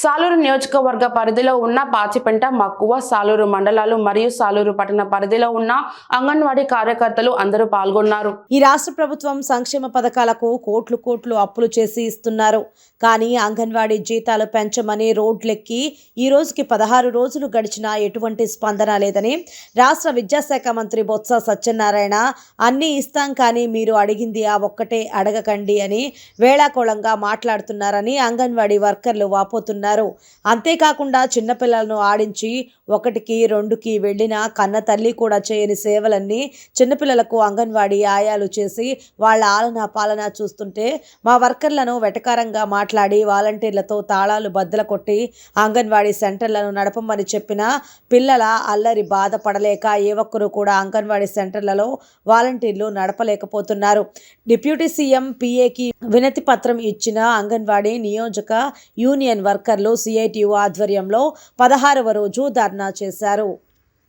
సాలూరు నియోజకవర్గ పరిధిలో ఉన్న పాచిపెంట మక్కువ సాలూరు మండలాలు మరియు సాలూరు పట్టణ పరిధిలో ఉన్న అంగన్వాడీ కార్యకర్తలు అందరూ పాల్గొన్నారు. ఈ రాష్ట్ర ప్రభుత్వం సంక్షేమ పథకాలకు కోట్లు కోట్లు అప్పులు చేసి ఇస్తున్నారు. కానీ అంగన్వాడీ జీతాలు పెంచమని రోడ్లెక్కి ఈ రోజుకి పదహారు రోజులు గడిచినా ఎటువంటి స్పందన లేదని రాష్ట్ర విద్యాశాఖ మంత్రి బొత్స సత్యనారాయణ అన్నీ ఇస్తాం కానీ మీరు అడిగింది ఆ ఒక్కటే అడగకండి అని వేళాకోళంగా మాట్లాడుతున్నారని అంగన్వాడీ వర్కర్లు వాపోతున్నారు. అంతేకాకుండా చిన్నపిల్లలను ఆడించి ఒకటికి రెండుకి వెళ్ళిన కన్న తల్లి కూడా చేయని సేవలన్నీ చిన్నపిల్లలకు అంగన్వాడీ ఆయాలు చేసి వాళ్ళ ఆలన పాలన చూస్తుంటే మా వర్కర్లను వెటకారంగా మాట్లాడి వాలంటీర్లతో తాళాలు బద్దల కొట్టి అంగన్వాడీ సెంటర్లను నడపమని చెప్పిన పిల్లల అల్లరి బాధపడలేక ఏ ఒక్కరూ కూడా అంగన్వాడీ సెంటర్లలో వాలంటీర్లు నడపలేకపోతున్నారు. డిప్యూటీ సీఎం పిఏకి వినతి పత్రం ఇచ్చిన అంగన్వాడీ నియోజక యూనియన్ వర్కర్లు సిఐటియు ఆధ్వర్యంలో పదహారవ రోజు ధర్నా చేశారు.